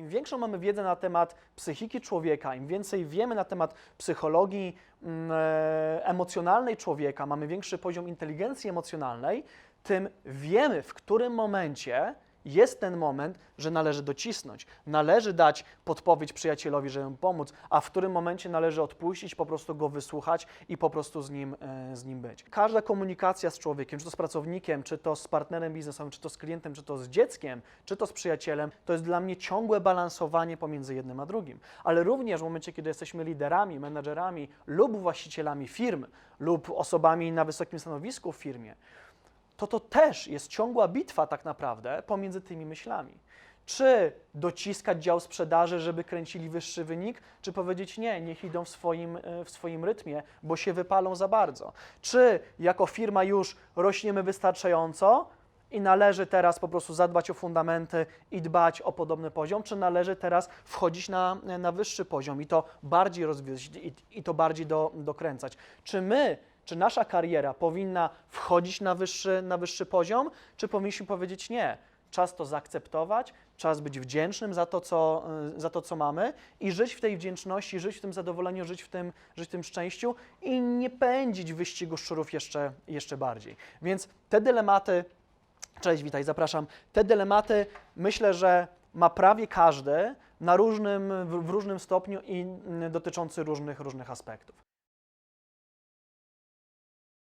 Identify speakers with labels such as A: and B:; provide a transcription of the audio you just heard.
A: Im większą mamy wiedzę na temat psychiki człowieka, im więcej wiemy na temat psychologii mm, e, emocjonalnej człowieka, mamy większy poziom inteligencji emocjonalnej, tym wiemy, w którym momencie jest ten moment, że należy docisnąć, należy dać podpowiedź przyjacielowi, żeby mu pomóc, a w którym momencie należy odpuścić, po prostu go wysłuchać i po prostu z nim, e, z nim być. Każda komunikacja z człowiekiem, czy to z pracownikiem, czy to z partnerem biznesowym, czy to z klientem, czy to z dzieckiem, czy to z przyjacielem, to jest dla mnie ciągłe balansowanie pomiędzy jednym a drugim. Ale również w momencie, kiedy jesteśmy liderami, menedżerami lub właścicielami firm, lub osobami na wysokim stanowisku w firmie, to to też jest ciągła bitwa tak naprawdę pomiędzy tymi myślami. Czy dociskać dział sprzedaży, żeby kręcili wyższy wynik, czy powiedzieć nie, niech idą w swoim, e, w swoim rytmie, bo się wypalą za bardzo. Czy jako firma już rośniemy wystarczająco i należy teraz po prostu zadbać o fundamenty i dbać o podobny poziom, czy należy teraz wchodzić na, na wyższy poziom i to bardziej rozwijać i, i to bardziej do, dokręcać. Czy my czy nasza kariera powinna wchodzić na wyższy, na wyższy poziom, czy powinniśmy powiedzieć nie? Czas to zaakceptować, czas być wdzięcznym za to, co, y, za to, co mamy i żyć w tej wdzięczności, żyć w tym zadowoleniu, żyć w tym, żyć w tym szczęściu i nie pędzić wyścigu szczurów jeszcze, jeszcze bardziej. Więc te dylematy, cześć, witaj, zapraszam, te dylematy myślę, że ma prawie każdy na różnym, w różnym stopniu i mm, dotyczący różnych, różnych aspektów.